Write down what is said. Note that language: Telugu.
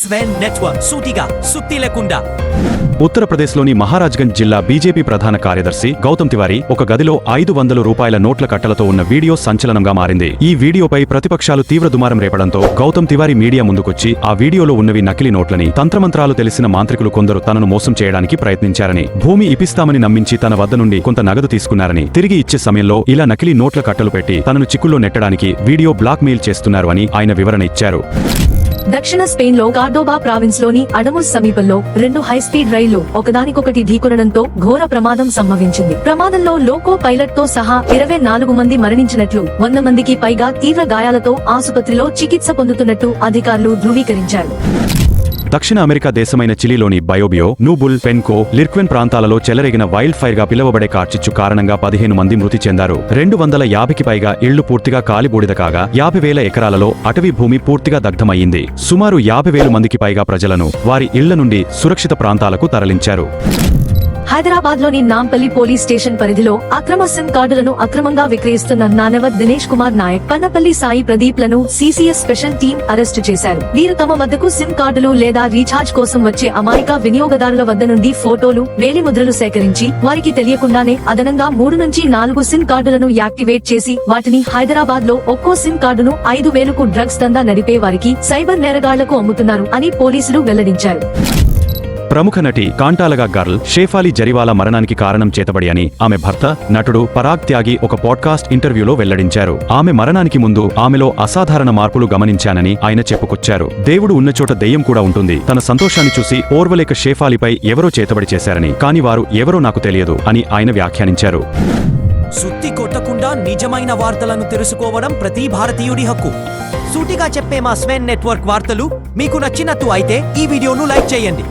స్వెన్ నెట్వర్క్ సూటిగా సుత్తి లేకుండా ఉత్తరప్రదేశ్లోని మహారాజ్గంజ్ జిల్లా బీజేపీ ప్రధాన కార్యదర్శి గౌతమ్ తివారీ ఒక గదిలో ఐదు వందల రూపాయల నోట్ల కట్టలతో ఉన్న వీడియో సంచలనంగా మారింది. ఈ వీడియోపై ప్రతిపక్షాలు తీవ్ర దుమారం రేపడంతో గౌతమ్ తివారీ మీడియా ముందుకొచ్చి ఆ వీడియోలో ఉన్నవి నకిలీ నోట్లని తంత్రమంత్రాలు తెలిసిన మాంత్రికులు కొందరు తనను మోసం చేయడానికి ప్రయత్నించారని భూమి ఇప్పిస్తామని నమ్మించి తన వద్ద నుండి కొంత నగదు తీసుకున్నారని తిరిగి ఇచ్చే సమయంలో ఇలా నకిలీ నోట్ల కట్టలు పెట్టి తనను చిక్కుల్లో నెట్టడానికి వీడియో బ్లాక్ మెయిల్ చేస్తున్నారు అని ఆయన వివరణ ఇచ్చారు. దక్షిణ స్పెయిన్లో కార్డోబా ప్రావిన్స్లోని అడముస్ సమీపంలో రెండు హైస్పీడ్ రైళ్ళు ఒకదానికొకటి ఢీకొనడంతో ఘోర ప్రమాదం సంభవించింది. ప్రమాదంలో లోకో పైలట్తో సహా ఇరవై నాలుగు మంది మరణించినట్లు వంద మందికి పైగా తీవ్ర గాయాలతో ఆసుపత్రిలో చికిత్స పొందుతున్నట్టు అధికారులు ధృవీకరించారు. దక్షిణ అమెరికా దేశమైన చిలీలోని బయోబియో నూబుల్ పెన్కో లిర్క్వెన్ ప్రాంతాలలో చెలరేగిన వైల్డ్ ఫైర్గా పిలువబడే కార్చిచ్చు కారణంగా పదిహేను మంది మృతి చెందారు. రెండు వందల యాభైకి పైగా ఇళ్ళు పూర్తిగా కాలిబూడిద కాగా యాభై వేల ఎకరాలలో అటవీ భూమి పూర్తిగా దగ్ధమయ్యింది. సుమారు యాభై వేలు మందికి పైగా ప్రజలను వారి ఇళ్ళ నుండి సురక్షిత ప్రాంతాలకు తరలించారు. హైదరాబాద్లోని నాంపల్లి పోలీస్ స్టేషన్ పరిధిలో అక్రమ సిమ్ కార్డులను అక్రమంగా విక్రయిస్తున్న నానవద్ దినేష్ కుమార్ నాయక్ పన్నపల్లి సాయి ప్రదీప్లను సిసిఎస్ స్పెషల్ టీం అరెస్టు చేశారు. వీరు తమ వద్దకు సిమ్ కార్డులు లేదా రీఛార్జ్ కోసం వచ్చే అమాయక వినియోగదారుల వద్ద నుండి ఫోటోలు వేలిముద్రలు సేకరించి వారికి తెలియకుండానే అదనంగా మూడు నుంచి నాలుగు సిమ్ కార్డులను యాక్టివేట్ చేసి వాటిని హైదరాబాద్లో ఒక్కో సిమ్ కార్డును ఐదు వేలకు డ్రగ్స్ దందా నడిపే వారికి సైబర్ నేరగాళ్ళకు అమ్ముతున్నారు అని పోలీసులు వెల్లడించారు. ప్రముఖ నటి కాంటాలగా గర్ల్ షేఫాలి జరివాలా మరణానికి కారణం చేతబడి అని ఆమె భర్త నటుడు పరాగ్ త్యాగి ఒక పాడ్కాస్ట్ ఇంటర్వ్యూలో వెల్లడించారు. ఆమె మరణానికి ముందు ఆమెలో అసాధారణ మార్పులు గమనించానని ఆయన చెప్పుకొచ్చారు. దేవుడు ఉన్న చోట దెయ్యం కూడా ఉంటుంది. తన సంతోషాన్ని చూసి ఓర్వలేక షేఫాలిపై ఎవరో చేతబడి చేశారని కాని వారు ఎవరో నాకు తెలియదు అని ఆయన వ్యాఖ్యానించారు. సుత్తి కొట్టకుండా నిజమైన వార్తలను తెలుసుకోవడం ప్రతి భారతీయుడి హక్కు. సూటిగా చెప్పే మా స్వెన్ నెట్వర్క్ వార్తలు మీకు నచ్చినట్టు అయితే ఈ వీడియోను లైక్ చేయండి.